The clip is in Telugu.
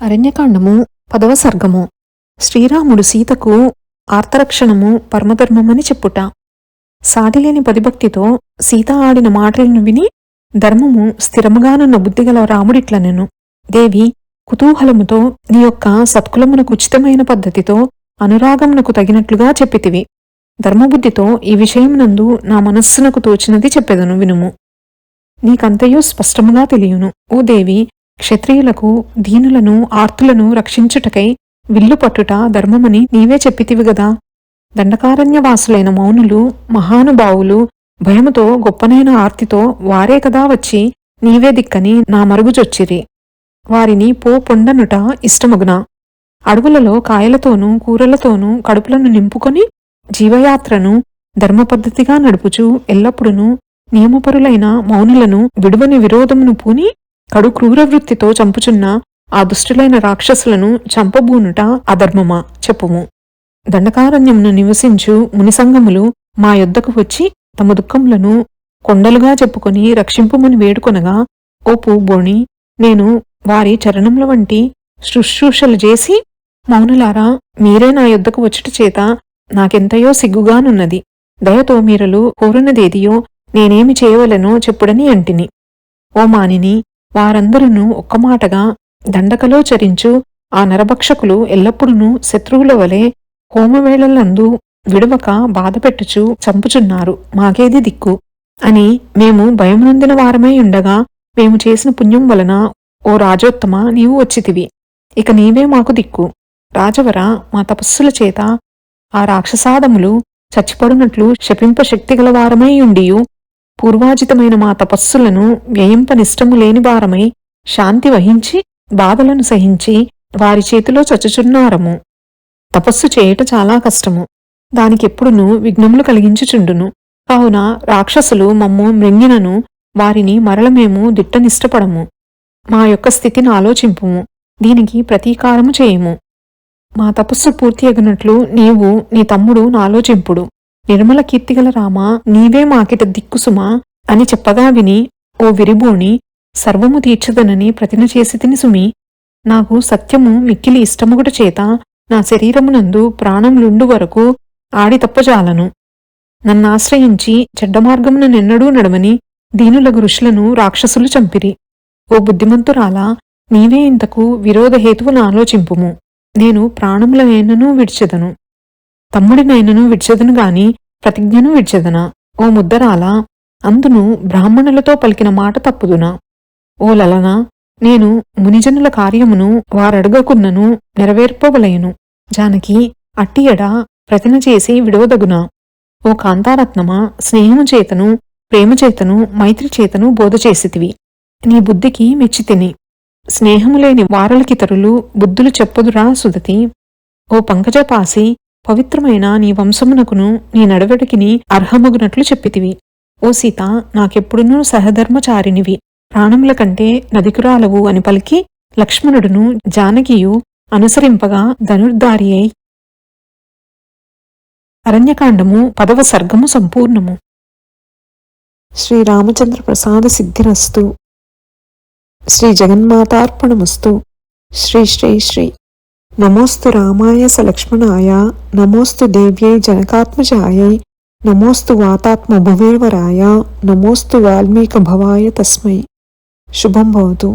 అరణ్యకాండము పదవ సర్గము. శ్రీరాముడు సీతకు ఆర్తరక్షణము పరమధర్మమని చెప్పుట. సాటిలేని పదిభక్తితో సీత ఆడిన మాటలను విని ధర్మము స్థిరముగానున్న బుద్ధిగల రాముడిట్లనెను. దేవి కుతూహలముతో నీ యొక్క సత్కులమునకు ఉచితమైన పద్ధతితో అనురాగమునకు తగినట్లుగా చెప్పితివి. ధర్మబుద్ధితో ఈ విషయమునందు నా మనస్సునకు తోచినది చెప్పెదను వినుము. నీకంతయో స్పష్టముగా తెలియను. ఓ దేవి క్షత్రియులకు దీనులను ఆర్తులను రక్షించుటకై విల్లు పట్టుట ధర్మమని నీవే చెప్పితివి గదా? దండకారణ్యవాసులైన మౌనులు మహానుభావులు భయముతో గొప్పనైన ఆర్తితో వారే కదా వచ్చి నీవే దిక్కని నా మరుగుజొచ్చిరి వారిని పో పొండనుట ఇష్టమగున? అడవులలో కాయలతోనూ కూరలతోనూ కడుపులను నింపుకొని జీవయాత్రను ధర్మపద్ధతిగా నడుపుచు ఎల్లప్పుడూ నియమపరులైన మౌనులను విడువని విరోధమును పూని కడు క్రూరవృత్తితో చంపుచున్న ఆ దుష్టులైన రాక్షసులను చంపబూనుట అధర్మమా చెప్పుము. దండకారణ్యమును నివసించు మునిసంగములు మా యొద్దకు వచ్చి తమ దుఃఖములను కొండలుగా చెప్పుకొని రక్షింపుమని వేడుకొనగా ఓ పూబోణి నేను వారి చరణముల వంటి శుశ్రూషలు చేసి మౌనులారా మీరే నా యొద్దకు వచ్చుట చేత నాకెంతయో సిగ్గుగానున్నది. దయతో మీరలు కోరునదేదియో నేనేమి చేయవలెనో చెప్పుడని అంటిని. ఓ మానిని వారందరూ ఒక్క మాటగా దండకలో చరించు ఆ నరభక్షకులు ఎల్లప్పుడూ శత్రువుల వలె హోమవేళలందు విడవక బాధపెట్టుచు చంపుచున్నారు. మాకేది దిక్కు? అని మేము భయమునందిన వారమై ఉండగా మేము చేసిన పుణ్యం వలన ఓ రాజోత్తమ నీవు వచ్చితివి. ఇక నీవే మాకు దిక్కు. రాజవర మా తపస్సుల చేత ఆ రాక్షసాదములు చచ్చిపడినట్లు శపింప శక్తిగల వారమై ఉండియు పూర్వాజితమైన మా తపస్సులను వ్యయింపనిష్టము లేని వారమై శాంతి వహించి బాధలను సహించి వారి చేతిలో చచ్చుచున్నారము. తపస్సు చేయుట చాలా కష్టము. దానికెప్పుడును విఘ్నములు కలిగించుచుండును. కావున రాక్షసులు మమ్ము మృంగినను వారిని మరల మేము దిట్టనిష్టపడము. మా యొక్క స్థితిని ఆలోచింపుము. దీనికి ప్రతీకారము చేయుము. మా తపస్సు పూర్తి అగినట్లు నీవు నీ తమ్ముడు నాలోచింపుడు. నిర్మల కీర్తిగల రామా నీవే మాకిట దిక్కుసుమా అని చెప్పగా విని ఓ విరిబోణి సర్వము తీర్చదనని ప్రతిన చేసి తిని సుమి నాకు సత్యము మిక్కిలి ఇష్టముగుట చేత నా శరీరమునందు ప్రాణంలుండు వరకు ఆడి తప్పజాలను. నన్నాశ్రయించి చెడ్డమార్గమున నిన్నడూ నడవని దీనులగు ఋషులను రాక్షసులు చంపిరి. ఓ బుద్ధిమంతురాలా నీవే ఇంతకు విరోధహేతువును ఆలోచింపుము. నేను ప్రాణములనైనను విడిచెదను. తమ్ముడి నయనను విడ్చెదను గాని ప్రతిజ్ఞను విడ్చెదన? ఓ ముద్దరాలా అందును బ్రాహ్మణులతో పలికిన మాట తప్పుదునా? ఓ లలన నేను మునిజనుల కార్యమును వారడగకున్నను నెరవేర్పవలయను జానకి అట్టియడ ప్రతిన చేసి విడవదగునా? ఓ కాంతారత్నమా స్నేహము చేతను ప్రేమచేతను మైత్రిచేతను మైత్రి చేతను బోధ చేసితివి. నీ బుద్ధికి మెచ్చితిని స్నేహము లేని వారలకితరులు బుద్ధులు చెప్పదురా సుదతి ఓ పంకజపాసి పవిత్రమైన నీ వంశమునకును నీ నడవడికిని అర్హమగునట్లు చెప్పితివి. ఓ సీత నాకెప్పుడునూ సహధర్మచారినివి. ప్రాణముల కంటే నదికురాలవు అని పలికి లక్ష్మణుడును జానకియు అనుసరింపగా ధనుర్ధారి అయి అరణ్యకాండము పదవ సర్గము సంపూర్ణము. శ్రీరామచంద్ర ప్రసాద సిద్ధిరస్తు. శ్రీ జగన్మాతార్పణమస్తు. శ్రీ శ్రీ శ్రీ. नमोस्तु रामाय सलक्ष्मणाय नमोस्तु देव्यै जनकात्मजायै नमोस्तु वातात्मभुवेवराय नमोस्तु वाल्मीकभवाय तस्मै। शुभं भवतु।